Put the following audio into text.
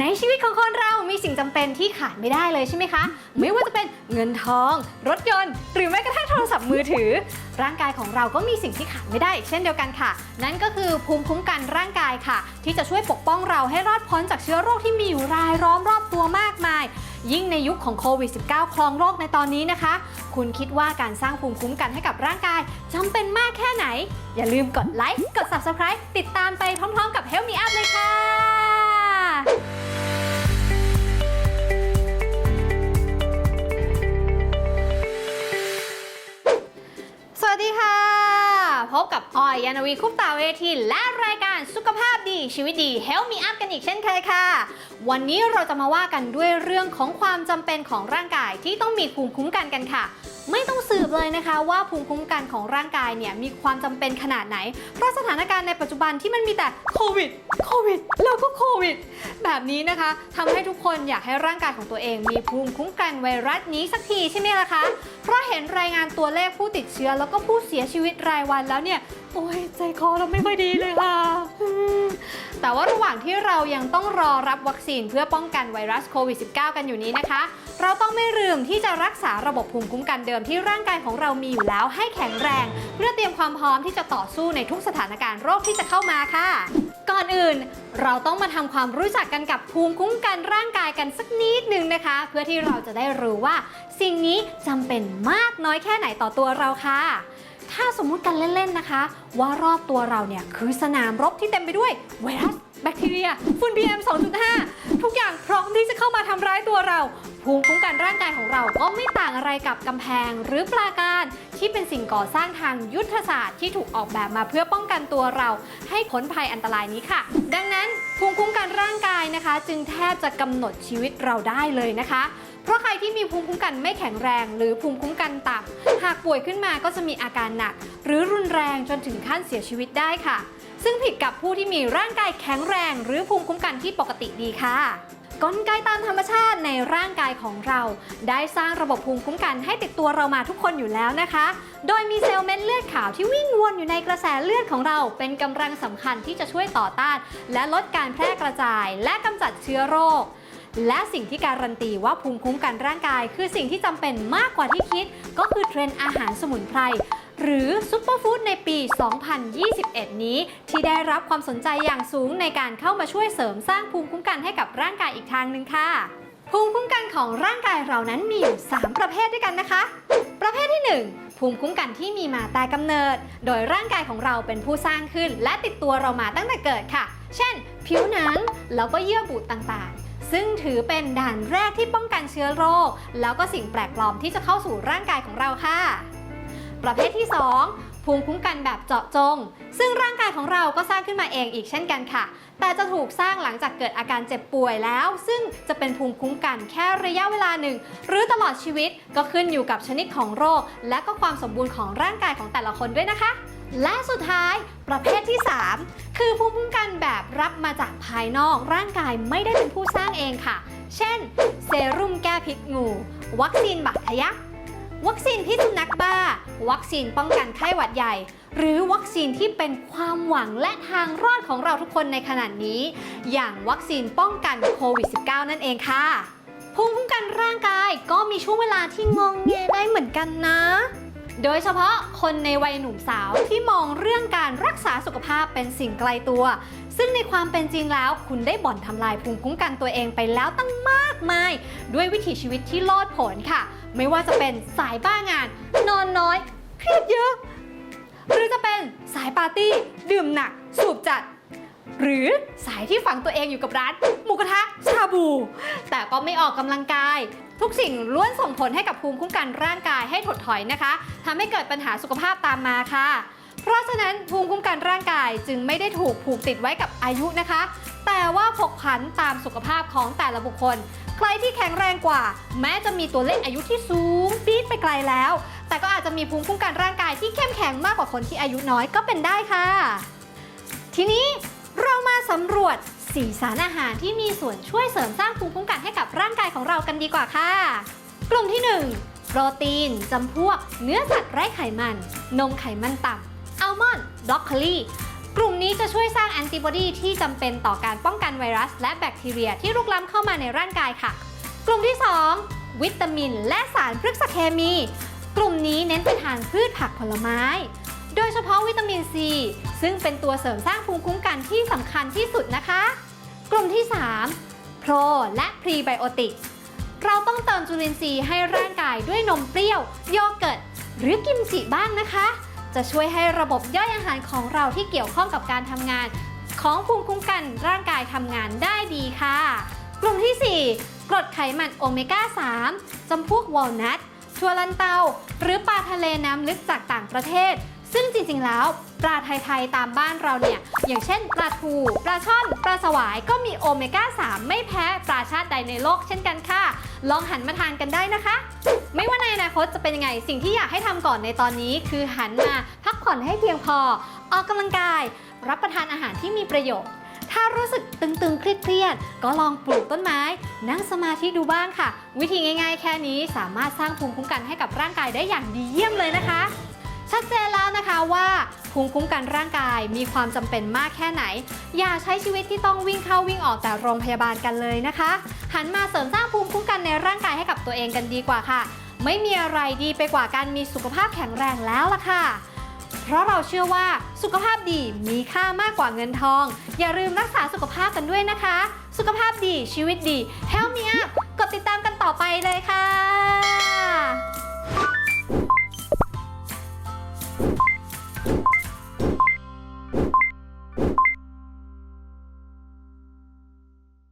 ในชีวิตของคนเรามีสิ่งจำเป็นที่ขาดไม่ได้เลยใช่ไหมคะ ไม่ว่าจะเป็นเงินทอง รถยนต์ หรือแม้กระทั่งโทรศัพท์มือถือ ร่างกายของเราก็มีสิ่งที่ขาดไม่ได้ เช่นเดียวกันค่ะ นั่นก็คือภูมิคุ้มกันร่างกายค่ะ ที่จะช่วยปกป้องเราให้รอดพ้นจากเชื้อโรคที่มีอยู่รายล้อมรอบตัวมากมาย ยิ่งในยุคของโควิด -19 ครองโลกในตอนนี้นะคะ คุณคิดว่าการสร้างภูมิคุ้มกันให้กับร่างกายจำเป็นมากแค่ไหน อย่าลืมกดไลค์กด Subscribe ติดตามไปพร้อม ๆ กับ Help Me Up เลยค่ะ วัสดีค่ะ พบกับออยยานวีคุปตาเวทีและรายการสุขภาพดีชีวิตดี Help Me Up กันอีกเช่นเคยค่ะ วันนี้เราจะมาว่ากันด้วยเรื่องของความจำเป็นของร่างกายที่ต้องมีภูมิคุ้มกันกันค่ะ ไม่ต้องสืบเลยนะคะว่าภูมิคุ้มกันของร่างกายเนี่ยมีความจำเป็นขนาดไหน เพราะสถานการณ์ในปัจจุบันที่มันมีแต่โควิด โควิด แล้วก็โควิด แบบนี้นะคะทำให้ทุกคนอยากให้ร่างกายของตัวเอง มีภูมิคุ้มกันไวรัสนี้สักทีใช่ไหมล่ะคะ เพราะเห็นรายงานตัวเลขผู้ติดเชื้อแล้วก็ผู้เสียชีวิตรายวันแล้วเนี่ย โอ้ยใจคอเราไม่ค่อยดีเลยค่ะ แต่ว่าระหว่างที่เรายังต้องรอรับวัคซีนเพื่อป้องกันไวรัสโควิด -19 กันอยู่นี้นะคะ เราต้องไม่ลืมที่จะรักษาระบบภูมิคุ้มกันเดิมที่ร่างกายของเรามีอยู่แล้วให้แข็งแรง เพื่อเตรียมความพร้อมที่จะต่อสู้ในทุกสถานการณ์โรคที่จะเข้ามาค่ะ ก่อนอื่นเราต้องมาทำความรู้จักกันกับภูมิคุ้มกันร่างกายกันสักนิดนึงนะคะ เพื่อที่เราจะได้รู้ว่า สิ่งนี้จำเป็นมากน้อยแค่ไหนต่อตัวเราค่ะ ถ้าสมมุติกันเล่นๆนะคะ ว่ารอบตัวเราเนี่ยคือสนามรบที่เต็มไปด้วยไวรัสแบคทีเรียฝุ่น PM 2.5 ทุกอย่างพร้อมที่จะเข้ามาทำร้ายตัวเรา ภูมิคุ้มกันร่างกายของเราก็ไม่ต่างอะไรกับกำแพงหรือปราการที่เป็นสิ่งก่อสร้างทางยุทธศาสตร์ที่ถูกออกแบบมาเพื่อป้องกันตัวเรา ให้พ้นภัยอันตรายนี้ค่ะ ดังนั้นภูมิคุ้มกันร่างกายนะคะ จึงแทบจะกำหนดชีวิตเราได้เลยนะคะ เพราะใครที่มีภูมิคุ้มกันไม่แข็งแรง หรือภูมิคุ้มกันต่ำหากป่วยขึ้นมาก็จะมีอาการหนัก หรือรุนแรงจนถึงขั้นเสียชีวิตได้ค่ะ ซึ่งผิดกับผู้ที่มีร่างกายแข็งแรง หรือภูมิคุ้มกันที่ปกติดีค่ะกลไกตามธรรมชาติในร่างกายของเรา ได้สร้างระบบภูมิคุ้มกันให้ติดตัวเรามาทุกคนอยู่แล้วนะคะ โดยมีเซลล์เม็ดเลือดขาวที่วิ่งวนอยู่ในกระแสเลือดของเรา เป็นกำลังสำคัญที่จะช่วยต่อต้าน และลดการแพร่กระจาย และกำจัดเชื้อโรค และสิ่งที่การันตีว่าภูมิคุ้มกันร่างกาย คือสิ่งที่จำเป็นมากกว่าที่คิด ก็คือเทรนด์อาหารสมุนไพรหรือซุปเปอร์ฟู้ดในปี 2021 นี้ ที่ได้รับความสนใจอย่างสูงในการเข้ามาช่วยเสริมสร้างภูมิคุ้มกันให้กับร่างกายอีกทางหนึ่งค่ะ ภูมิคุ้มกันของร่างกายเรานั้นมีอยู่ 3 ประเภทด้วยกันนะคะ ประเภทที่ 1 ภูมิคุ้มกันที่มีมาแต่กำเนิด โดยร่างกายของเราเป็นผู้สร้างขึ้น และติดตัวเรามาตั้งแต่เกิดค่ะ เช่น ผิวหนังแล้วก็เยื่อบุต่างๆ ซึ่งถือเป็นด่านแรกที่ป้องกันเชื้อโรค แล้วก็สิ่งแปลกปลอมที่จะเข้าสู่ร่างกายของเราค่ะ ประเภทที่ 2 ภูมิคุ้มกันแบบเจาะจง ซึ่งร่างกายของเราก็สร้างขึ้นมาเองอีกเช่นกันค่ะ แต่จะถูกสร้างหลังจากเกิดอาการเจ็บป่วยแล้ว ซึ่งจะเป็นภูมิคุ้มกันแค่ระยะเวลาหนึ่ง หรือตลอดชีวิตก็ขึ้นอยู่กับชนิดของโรค และก็ความสมบูรณ์ของร่างกายของแต่ละคนด้วยนะคะ และสุดท้ายประเภทที่ 3 คือภูมิคุ้มกันแบบรับมาจากภายนอกร่างกายไม่ได้เป็นผู้สร้างเองค่ะ เช่น เซรุ่มแก้พิษงู วัคซีนบาดทะยักวัคซีนพิษสุนัขบ้า วัคซีนป้องกันไข้หวัดใหญ่ หรือวัคซีนที่เป็นความหวังและทางรอดของเราทุกคนในขณะนี้ อย่างวัคซีนป้องกันโควิด -19 นั่นเองค่ะภูมิคุ้มกันร่างกายก็มีช่วงเวลาที่งงแงได้เหมือนกันนะ โดยเฉพาะคนในวัยหนุ่มสาวที่มองเรื่องการรักษาสุขภาพเป็นสิ่งไกลตัว ซึ่งในความเป็นจริงแล้ว คุณได้บ่อนทำลายภูมิคุ้มกันตัวเองไปแล้วตั้งมากมาย ด้วยวิถีชีวิตที่โลดโผนค่ะ ไม่ว่าจะเป็นสายบ้างาน นอนน้อย เครียดเยอะ หรือจะเป็นสายปาร์ตี้ ดื่มหนัก สูบจัด หรือสายที่ฝังตัวเองอยู่กับร้านหมูกระทะชาบู แต่ก็ไม่ออกกำลังกาย ทุกสิ่งล้วนส่งผลให้กับภูมิคุ้มกันร่างกายให้ถดถอยนะคะทำให้เกิดปัญหาสุขภาพตามมาค่ะ เพราะฉะนั้นภูมิคุ้มกันร่างกายจึงไม่ได้ถูกผูกติดไว้กับอายุนะคะ แต่ว่าผกผันตามสุขภาพของแต่ละบุคคล ใครที่แข็งแรงกว่า แม้จะมีตัวเลขอายุที่สูงปี๊ดไปไกลแล้ว แต่ก็อาจจะมีภูมิคุ้มกันร่างกายที่เข้มแข็งมากกว่าคนที่อายุน้อยก็เป็นได้ค่ะ ทีนี้ เรามาสำรวจสีสารอาหารที่มีส่วนช่วยเสริมสร้างภูมิคุ้มกันให้กับร่างกายของเรากันดีกว่าค่ะ กลุ่มที่ 1 โปรตีนจำพวก เนื้อสัตว์ไร้ไขมัน นมไขมันต่ำอัลมอนด์บรอกโคลีกลุ่มนี้จะช่วยสร้างแอนติบอดีที่จำเป็นต่อการป้องกันไวรัส และแบคทีเรียที่ลุกล้ำเข้ามาในร่างกายค่ะ กลุ่มที่ 2 วิตามิน และสารพฤกษเคมี กลุ่มนี้เน้นไปทานพืชผักผลไม้ โดยเฉพาะวิตามินซี ซึ่งเป็นตัวเสริมสร้างภูมิคุ้มกันที่สำคัญที่สุดนะคะ กลุ่มที่ 3 โปรและพรีไบโอติกเราต้องเติมจุลินทรีย์ให้ร่างกายด้วยนมเปรี้ยว โยเกิร์ต หรือกิมจิบ้างนะคะ จะช่วยให้ระบบย่อยอาหารของเราที่เกี่ยวข้องกับการทำงาน ของภูมิคุ้มกันร่างกายทำงานได้ดีค่ะ กลุ่มที่ 4 กรดไขมันโอเมก้า 3จำพวกวอลนัทถั่วลันเตา หรือปลาทะเลน้ำลึกจากต่างประเทศ ซึ่งจริงๆแล้วปลาไทยๆตามบ้านเราเนี่ย อย่างเช่นปลาทูปลาช่อนปลาสวายก็มีโอเมก้า 3 ไม่แพ้ปลาชาติใดในโลกเช่นกันค่ะ ลองหันมาทานกันได้นะคะ ไม่ว่าในอนาคตจะเป็นยังไง สิ่งที่อยากให้ทำก่อนในตอนนี้ คือหันมาพักผ่อนให้เพียงพอ ออกกำลังกาย รับประทานอาหารที่มีประโยชน์ถ้ารู้สึกตึงๆ เครียดๆ ก็ลองปลูกต้นไม้ นั่งสมาธิดูบ้างค่ะ วิธีง่ายๆ แค่นี้สามารถสร้างภูมิคุ้มกันให้กับร่างกายได้อย่างดีเยี่ยมเลยนะคะะว่าภูมิคุ้มกันร่างกายมีความจำเป็นมากแค่ไหน อย่าใช้ชีวิตที่ต้องวิ่งเข้าวิ่งออกแต่โรงพยาบาลกันเลยนะคะ หันมาเสริมสร้างภูมิคุ้มกันในร่างกายให้กับตัวเองกันดีกว่าค่ะ ไม่มีอะไรดีไปกว่าการมีสุขภาพแข็งแรงแล้วล่ะค่ะเพราะเราเชื่อว่าสุขภาพดีมีค่ามากกว่าเงินทอง อย่าลืมรักษาสุขภาพกันด้วยนะคะ สุขภาพดีชีวิตดี Help me up กดติดตามกันต่อไปเลยค่ะ